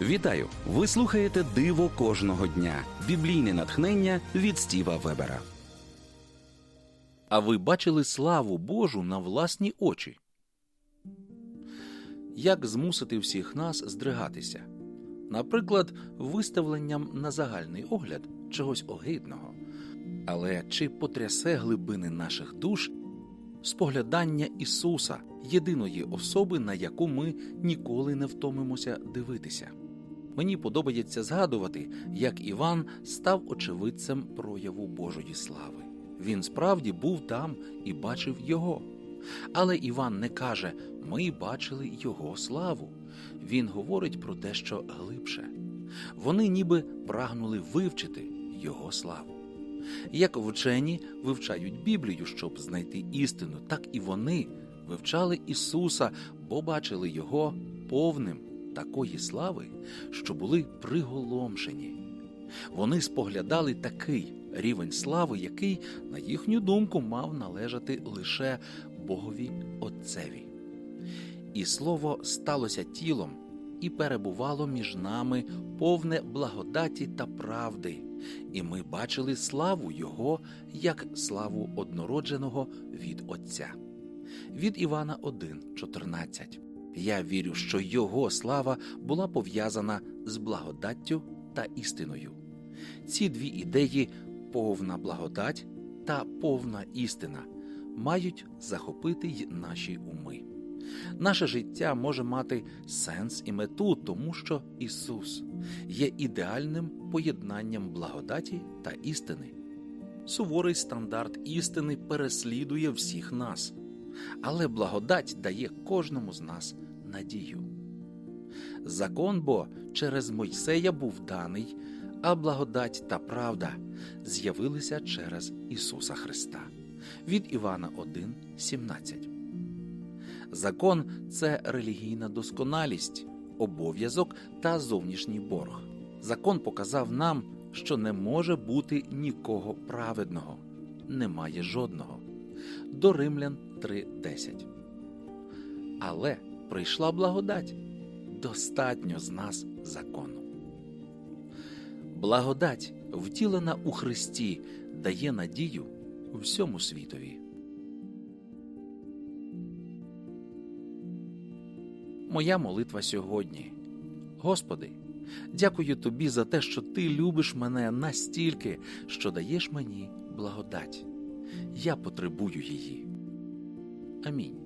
Вітаю! Ви слухаєте Диво кожного дня. Біблійне натхнення від Стіва Вебера. А ви бачили славу Божу на власні очі? Як змусити всіх нас здригатися? Наприклад, виставленням на загальний огляд чогось огидного. Але чи потрясе глибини наших душ споглядання Ісуса, єдиної особи, на яку ми ніколи не втомимося дивитися? Мені подобається згадувати, як Іван став очевидцем прояву Божої слави. Він справді був там і бачив його. Але Іван не каже ми бачили його славу. Він говорить про дещо глибше. Вони ніби прагнули вивчити його славу. Як вчені вивчають Біблію, щоб знайти істину, так і вони вивчали Ісуса, бо бачили Його повним такої слави, що були приголомшені. Вони споглядали такий рівень слави, який, на їхню думку, мав належати лише Богові Отцеві. І слово сталося тілом і перебувало між нами повне благодаті та правди, і ми бачили славу Його як славу однородженого від Отця. Від Івана 1, 14. Я вірю, що його слава була пов'язана з благодаттю та істиною. Ці дві ідеї повна благодать та повна істина мають захопити й наші уми. Наше життя може мати сенс і мету, тому що Ісус є ідеальним поєднанням благодаті та істини. Суворий стандарт істини переслідує всіх нас, але благодать дає кожному з нас надію. Закон бо через Мойсея був даний, а благодать та правда з'явилися через Ісуса Христа. Від Івана 1, 17. Закон це релігійна досконалість, обов'язок та зовнішній борг. Закон показав нам, що не може бути нікого праведного, немає жодного. До Римлян 3.10. Але прийшла благодать. Достатньо з нас закону. Благодать, втілена у Христі, дає надію всьому світові. Моя молитва сьогодні. Господи, дякую Тобі за те, що Ти любиш мене настільки, що даєш мені благодать. Я потребую її. Амінь.